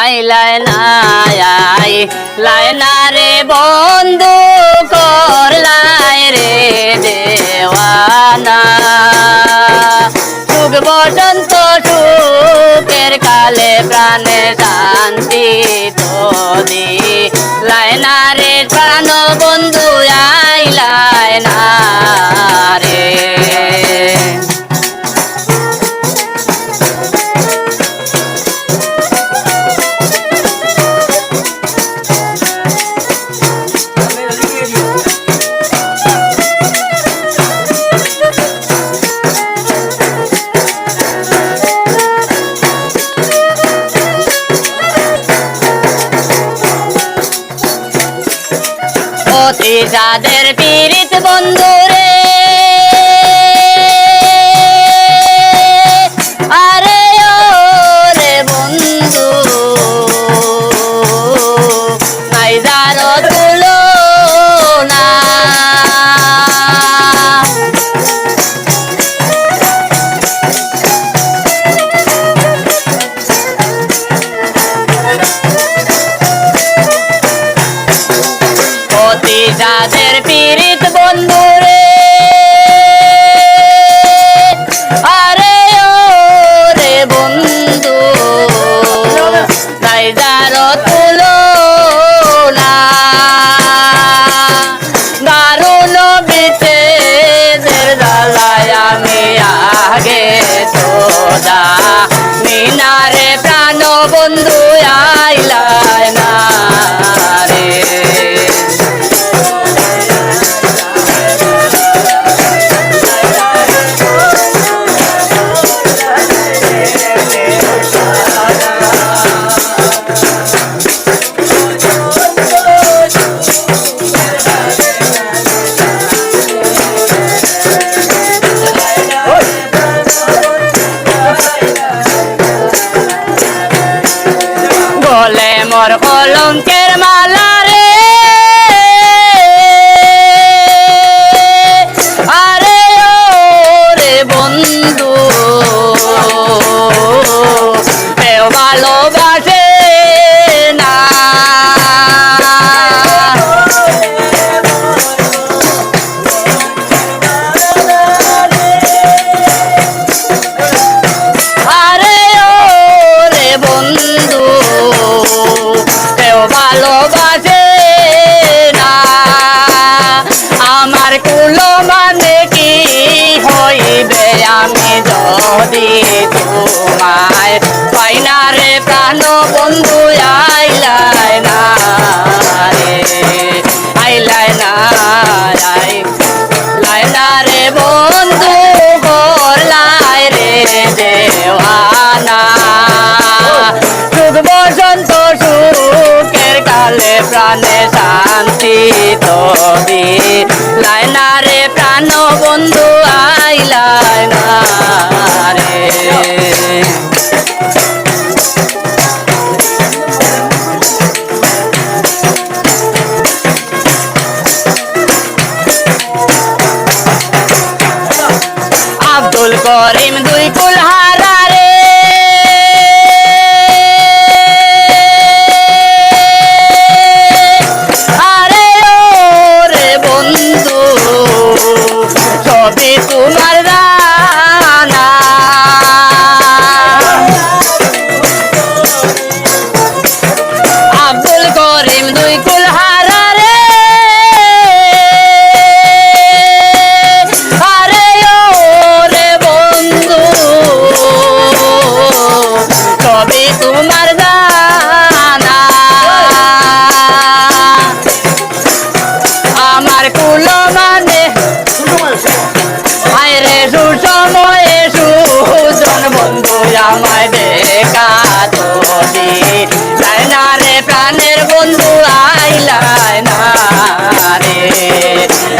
I লাইনা I লাইনা রে বন্ধু করলাই রে দেওয়ানা। সুখ বসন্ত সুখের কালে প্রাণে শান্তি তোদি লাইনা রে প্রাণ বন্ধু যাদের পীড়িত বন্ধু আরে ও রে বন্ধু তাই যার তুলো না দারুণ বিচ্ছেদের জ্বালায় আমি আগে তোদা মিনারে প্রাণ বন্ধু আইলায় যদি তোমায় পাই না রে প্রাণ, বন্ধু আইলাই না রে আইলাই না আই লাইলা রে বন্ধু গোলাই রে দেওয়ানা। সুখ, বসন্ত, সুখের কালে প্রাণে শান্তি তবি। লাইনা রে প্রাণ, বন্ধু আইলাই না আব্দুল করিম আমায় বেকা তোদের না রে বন্ধু আইলায় রে।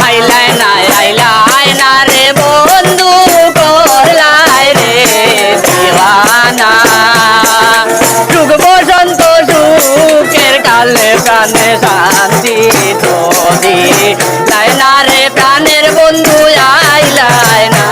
আইলায় না, আইলায় বন্ধু করলায় রে। দিওয়ানা। যুগ বসন্ত সুখের কালে প্রাণে শান্তি তোদের তাই না রে, প্রাণের বন্ধু আইলায় না